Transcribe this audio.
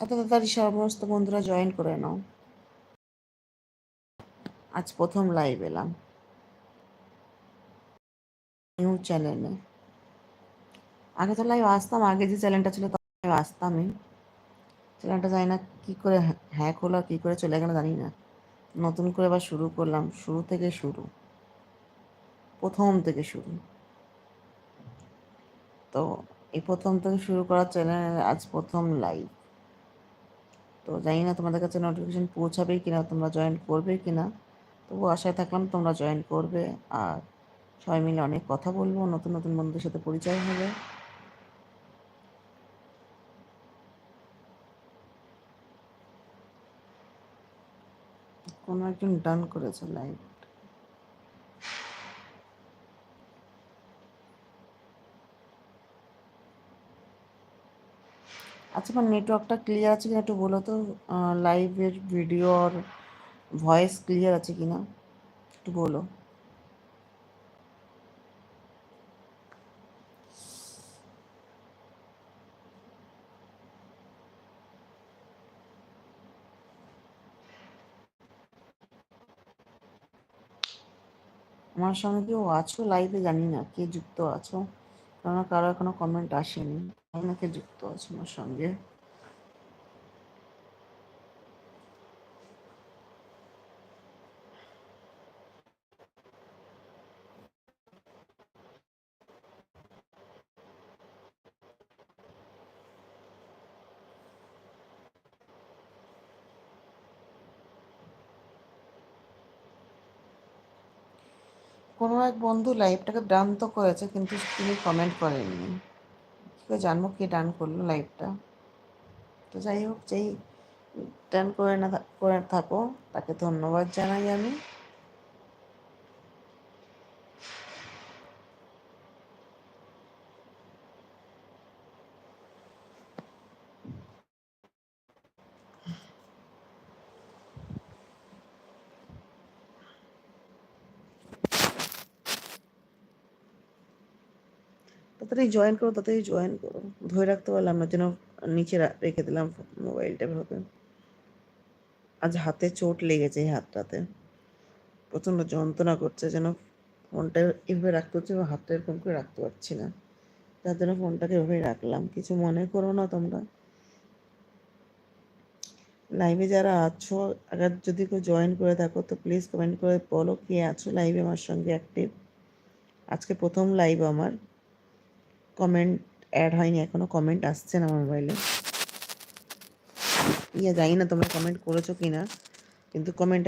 তত তাড়াতাড়ি সমস্ত বন্ধুরা জয়েন করে নাও। আজ প্রথম লাইভ এলাম। নিউ চ্যানেলে আগে তো লাইভ আসতাম, আগে যে চ্যানেলটা ছিল তখন আসতামই। চ্যানেলটা জানি না কী করে হ্যাক হলো কী করে চলে গেল জানি না নতুন করে আবার শুরু করলাম, শুরু থেকে শুরু। প্রথম থেকে শুরু। তো এই প্রথম থেকে শুরু করার চ্যানেল আজ প্রথম লাইভ তো জানি না তোমাদের কাছে নোটিফিকেশান পৌঁছাবে কি না তোমরা জয়েন করবে কি না তবু আশায় থাকলাম তোমরা জয়েন করবে। আর সবাই মিলে অনেক কথা বলব, নতুন নতুন বন্ধুদের সাথে পরিচয় হবে। কোনো একজন ডান করেছে লাইভ আচ্ছা আমার নেটওয়ার্কটা ক্লিয়ার আছে কিনা একটু বলো তো লাইভের ভিডিওর ভয়েস ক্লিয়ার আছে কিনা? একটু বলো। আমার সঙ্গে কেউ আছো? লাইভে জানি না, কে যুক্ত আছো? কারণ কারও এখনও কমেন্ট আসেনি। অনেকে যুক্ত আছে আমার সঙ্গে। কোনো এক বন্ধু লাইভটাকে ডান তো করেছে, কিন্তু তিনি কমেন্ট করেননি। কী জানব কে ডান করল লাইভটা তো যাই হোক, যেই ডান করে না করে থাকো, তাকে ধন্যবাদ জানাই আমি। তাড়াতাড়ি জয়েন করো, তাড়াতাড়ি জয়েন করো। ধরে রাখতে পারলাম না, যেন নিচে রেখে দিলাম মোবাইলটা ভাবে আজ হাতে চোট লেগেছে এই হাতটাতে। প্রচণ্ড যন্ত্রণা করছে, যেন ফোনটা এভাবে রাখতে হচ্ছে এবং হাতটা এরকম করে রাখতে পারছি না। তার জন্য ফোনটাকে এভাবেই রাখলাম। কিছু মনে করো না তোমরা। লাইভে যারা আছো, আগে যদি কেউ জয়েন করে থাকো, তো প্লিজ কমেন্ট করে বলো কে আছো লাইভে আমার সঙ্গে অ্যাক্টিভ আজকে প্রথম লাইভ আমার। কমেন্ট অ্যাড হয়নি, এখনও কমেন্ট আসছে না আমার মোবাইলে ইয়া জানি না তোমরা কমেন্ট করেছ কি না কিন্তু কমেন্ট